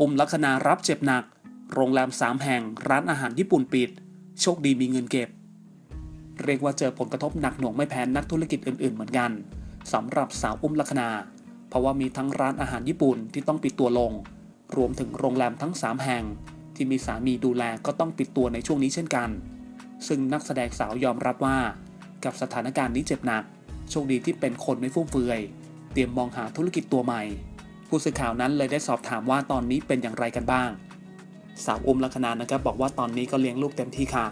อมลัคนารับเจ็บหนัก โรงแรมสามแห่งร้านอาหารญี่ปุ่นปิด โชคดีมีเงินเก็บ เรียกว่าเจอผลกระทบหนักหน่วงไม่แพ้นักธุรกิจอื่นๆเหมือนกันสำหรับสาวอุ้มลัคนา เพราะว่ามีทั้งร้านอาหารญี่ปุ่นที่ต้องปิดตัวลง รวมถึงโรงแรมทั้ง 3 แห่ง ที่มีสามีดูแลก็ต้องปิดตัวในช่วงนี้เช่นกัน ซึ่งนักแสดงสาวยอมรับว่า กับสถานการณ์นี้เจ็บหนัก โชคดีที่เป็นคนไม่ฟุ่มเฟือย เตรียมมองหาธุรกิจตัวใหม่ ผู้สื่อข่าวนั้นเลยได้สอบถามว่าตอนนี้เป็นอย่างไรกันบ้าง สาวอุ้มลัคนานะครับบอกว่าตอนนี้ก็เลี้ยงลูกเต็มที่ค่ะ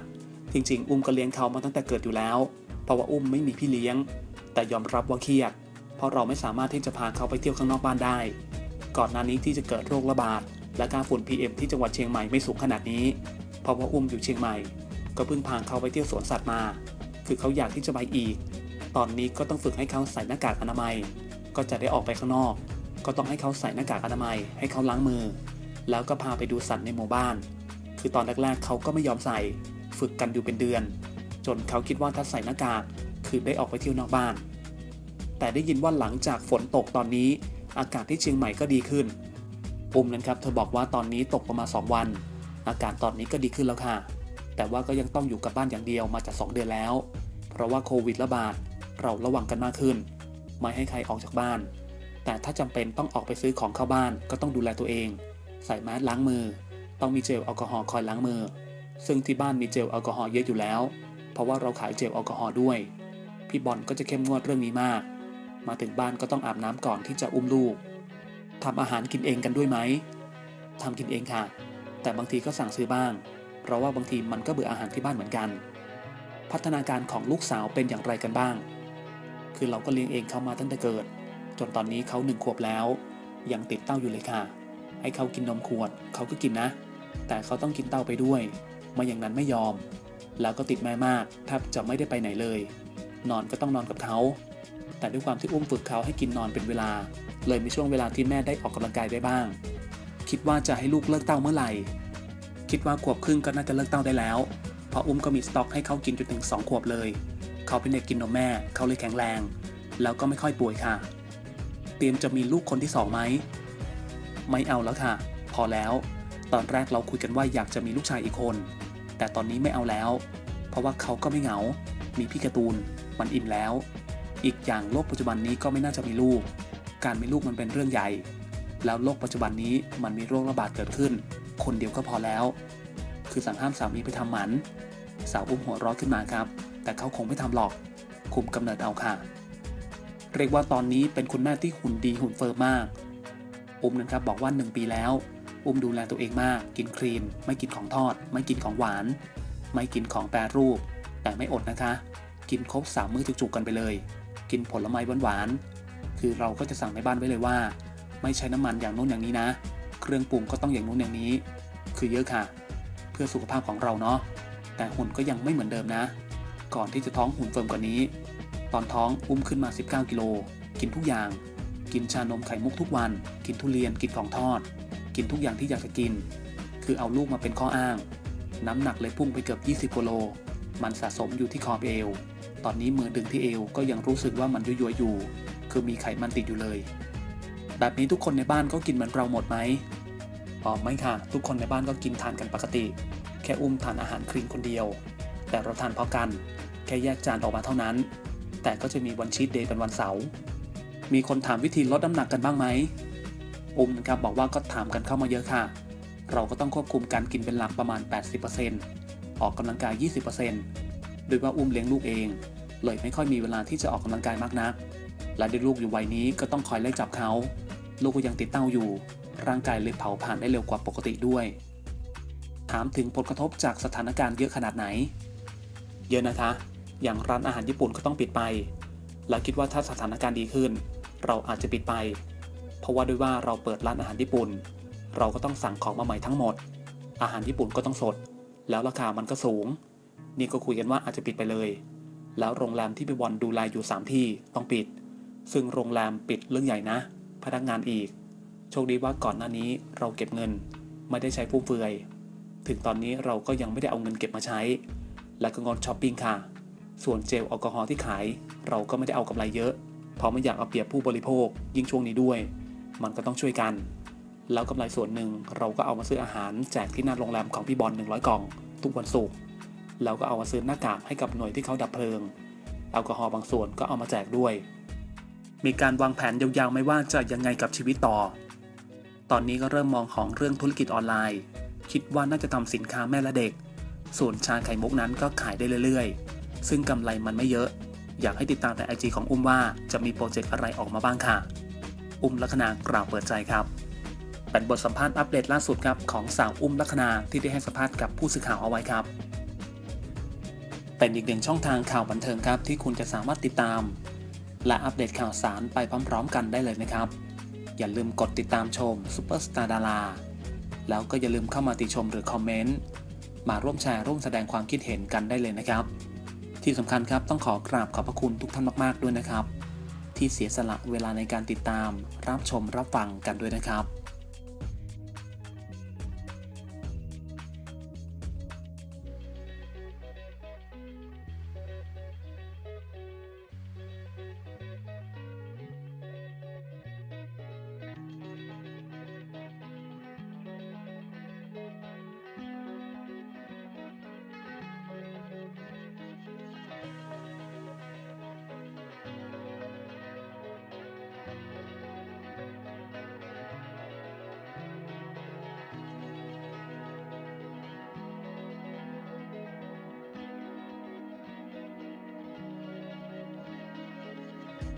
จริงๆ อุ้มก็เลี้ยงเขามาตั้งแต่เกิดอยู่แล้ว เพราะว่าอุ้มไม่มีพี่เลี้ยง แต่ยอมรับว่าเครียด เพราะเราไม่สามารถที่จะพาเขาไปเที่ยวข้างนอกบ้านได้ ก่อนหน้านี้ที่จะเกิดโรคระบาดและการฝุ่น PM ที่จังหวัดเชียงใหม่ไม่สูงขนาดนี้ เพราะว่าอุ้มอยู่เชียงใหม่ ก็เพิ่งพาเขาไปเที่ยวสวนสัตว์มา คือเขาอยากที่จะไปอีก ตอนนี้ก็ต้องฝึกให้เขาใส่หน้ากากอนามัย ก็จะได้ออกไปข้างนอก ก็ต้องให้เขาใส่หน้ากากอนามัยให้เขาล้างมือ แล้วก็พาไปดูสัตว์ในหมู่บ้าน คือตอนแรกๆเขาก็ไม่ยอมใส่ ฝึกกันอยู่เป็นเดือน จนเขาคิดว่าถ้าใส่หน้ากากคือได้ออกไปเที่ยวนอกบ้าน แต่ได้ยินว่าหลังจากฝนตกตอนนี้ อากาศที่เชียงใหม่ก็ดีขึ้นปุ่มนั้นครับเธอบอกว่าตอนนี้ตกประมาณ 2 วัน อากาศตอนนี้ก็ดีขึ้นแล้วค่ะ แต่ว่าก็ยังต้องอยู่กับบ้านอย่างเดียวมาจาก 2 เดือนแล้ว เพราะว่าโควิดระบาดเราระวังกันมากขึ้น ไม่ให้ใครออกจากบ้าน แต่ถ้าจำเป็นต้องออกไปซื้อของเข้าบ้านก็ต้องดูแลตัวเอง ใส่แมสล้างมือ ต้องมีเจลแอลกอฮอล์คอยล้างมือ ซึ่งที่บ้านมีเจลแอลกอฮอล์เยอะอยู่แล้ว เพราะว่าเราขายเจลแอลกอฮอล์ด้วย พี่บอลก็จะเข้มงวดเรื่องนี้มาก มาถึงบ้านก็ต้องอาบน้ำก่อนที่จะอุ้มลูกทำอาหารกินเองกันด้วยไหมทำกินเองค่ะ แต่บางทีก็สั่งซื้อบ้าง เพราะว่าบางทีมันก็เบื่ออาหารที่บ้านเหมือนกัน พัฒนาการของลูกสาวเป็นอย่างไรกันบ้าง คือเราก็เลี้ยงเองเขามาตั้งแต่เกิด จนตอนนี้เขาหนึ่งขวบแล้ว ยังติดเต้าอยู่เลยค่ะ ให้เขากินนมขวดเขาก็กินนะ แต่เขาต้องกินเต้าไปด้วยม่อย่างนั้นไม่ยอม แล้วก็ติดแม่มากแทบจะไม่ได้ไปไหนเลย นอนก็ต้องนอนกับเขา แต่ด้วยความที่อุ้มฝึกเขาให้กินนอนเป็นเวลา เลยมีช่วงเวลาที่แม่ได้ออกกำลังกายได้บ้าง คิดว่าจะให้ลูกเลิกเต้าเมื่อไหร่ คิดว่าขวบครึ่งก็น่าจะเลิกเต้าได้แล้ว เพราะอุ้มก็มีสต็อกให้เขากินจนถึง2ขวบเลย เขาเป็นเด็กกินนมแม่ เขาเลยแข็งแรง แล้วก็ไม่ค่อยป่วยค่ะ ตรียมจะมีลูกคนที่สองไหม ไม่เอาแล้วค่ะ พอแล้ว ตอนแรกเราคุยกันว่าอยากจะมีลูกชายอีกคน แต่ตอนนี้ไม่เอาแล้ว เพราะว่าเขาก็ไม่เหงา มีพี่การ์ตูน มันอิ่มแล้ว อีกอย่างโลกปัจจุบันนี้ก็ไม่น่าจะมีลูก การมีลูกมันเป็นเรื่องใหญ่ แล้วโลกปัจจุบันนี้มันมีโรคระบาดเกิดขึ้น คนเดียวก็พอแล้ว คือสั่งห้ามสามีไปทำหมัน สาวอุ้มหัวร้อขึ้นมาครับ แต่เขาคงไม่ทำหรอก คุมกำเนิดเอาค่ะ เรียกว่าตอนนี้เป็นคุณแม่ที่หุ่นดีหุ่นเฟิร์มมาก อุ้มนะครับบอกว่า 1 ปีแล้ว อุ้มดูแลตัวเองมาก กินคลีนไม่กินของทอด ไม่กินของหวาน ไม่กินของแปรรูป แต่ไม่อดนะคะ กินครบสามมื้อจุกๆกันไปเลย กินผลไม้หวานๆคือเราก็จะสั่งในบ้านไว้เลยว่า ไม่ใช้น้ำมันอย่างโน้นอย่างนี้นะ เครื่องปรุงก็ต้องอย่างโน้นอย่างนี้ คือเยอะค่ะ เพื่อสุขภาพของเราเนาะแต่หุ่นก็ยังไม่เหมือนเดิมนะ ก่อนที่จะท้องหุ่นเฟิร์มกว่านี้ ตอนท้องอุ้มขึ้นมา 19 กิโล กินทุกอย่าง กินชานมไข่มุกทุกวัน กินทุเรียน กินของทอด กินทุกอย่างที่อยากจะกิน คือเอาลูกมาเป็นข้ออ้าง น้ำหนักเลยพุ่งไปเกือบ 20กิโล มันสะสมอยู่ที่คอเอว ตอนนี้มือดึงที่เอวก็ยังรู้สึกว่ามันยั่วๆอยู่ คือมีไขมันติดอยู่เลย แบบนี้ทุกคนในบ้านก็กินเหมือนเราหมดไหมอ๋อไม่ค่ะ ทุกคนในบ้านก็กินทานกันปกติ แค่อุ้มทานอาหารคลีนคนเดียว แต่เราทานพร้อมกัน แค่แยกจานออกมาเท่านั้น แต่ก็จะมีวันชีตเดย์เป็นวันเสาร์มีคนถามวิธีลดน้ำหนักกันบ้างไหมอุ้มนะครับบอกว่าก็ถามกันเข้ามาเยอะค่ะ เราก็ต้องควบคุมการกินเป็นหลักประมาณ 80%ออกกำลังกาย 20%โดยว่าอุ้มเลี้ยงลูกเอง เลยไม่ค่อยมีเวลาที่จะออกกำลังกายมากนัก และด้วยลูกอยู่วัยนี้ก็ต้องคอยไล่จับเขา ลูกก็ยังติดเต้าอยู่ ร่างกายเลยเผาผ่านได้เร็วกว่าปกติด้วย ถามถึงผลกระทบจากสถานการณ์เยอะขนาดไหน เยอะนะคะ อย่างร้านอาหารญี่ปุ่นก็ต้องปิดไป และคิดว่าถ้าสถานการณ์ดีขึ้น เราอาจจะปิดไป เพราะว่าด้วยว่าเราเปิดร้านอาหารญี่ปุ่น เราก็ต้องสั่งของมาใหม่ทั้งหมด อาหารญี่ปุ่นก็ต้องสด แล้วราคามันก็สูง นี่ก็คุยกันว่าอาจจะปิดไปเลย แล้วโรงแรมที่พี่บอลดูแลอยู่ 3 ที่ต้องปิด ซึ่งโรงแรมปิดเรื่องใหญ่นะ พนักงานอีก โชคดีว่าก่อนหน้านี้เราเก็บเงิน ไม่ได้ใช้ฟุ่มเฟือย ถึงตอนนี้เราก็ยังไม่ได้เอาเงินเก็บมาใช้ และก็งดช้อปปิ้งค่ะ ส่วนเจลแอลกอฮอล์ที่ขาย เราก็ไม่ได้เอากำไรเยอะ เพราะไม่อยากเอาเปรียบผู้บริโภค ยิ่งช่วงนี้ด้วย มันก็ต้องช่วยกัน แล้วกำไรส่วนหนึ่งเราก็เอามาซื้ออาหารแจกที่หน้าโรงแรมของพี่บอล100 กล่อง ทุกวันศุกร์แล้วก็เอามาซื้อหน้ากากให้กับหน่วยที่เขาดับเพลิงแอลกอฮอล์บางส่วนก็เอามาแจกด้วย มีการวางแผนยาวๆไม่ว่าจะยังไงกับชีวิตต่อ ตอนนี้ก็เริ่มมองของเรื่องธุรกิจออนไลน์ คิดว่าน่าจะทำสินค้าแม่และเด็ก ส่วนชาไข่มุกนั้นก็ขายได้เรื่อยๆ ซึ่งกำไรมันไม่เยอะ อยากให้ติดตามแต่ไอจของอุ้มว่าจะมีโปรเจกต์อะไรออกมาบ้างค่ะ อุ้มลัคนากล่าวเปิดใจครับเป็นบทสัมภาษณ์อัปเดตล่าสุดครับของสาวอุ้มลัคนาที่ได้ให้สัมภาษณ์กับผู้สื่อข่าวเอาไว้ครับ เป็นอีกหนึ่งช่องทางข่าวบันเทิงครับ ที่คุณจะสามารถติดตาม และอัปเดตข่าวสารไปพร้อมๆกันได้เลยนะครับ อย่าลืมกดติดตามชมซูเปอร์สตาร์ดาราแล้วก็อย่าลืมเข้ามาติชมหรือคอมเมนต์มาร่วมแชร์ร่วมแสดงความคิดเห็นกันได้เลยนะครับ ที่สำคัญครับต้องขอกราบขอบพระคุณทุกท่านมาก ๆ ด้วยนะครับ ที่เสียสละเวลาในการติดตาม รับชมรับฟังกันด้วยนะครับ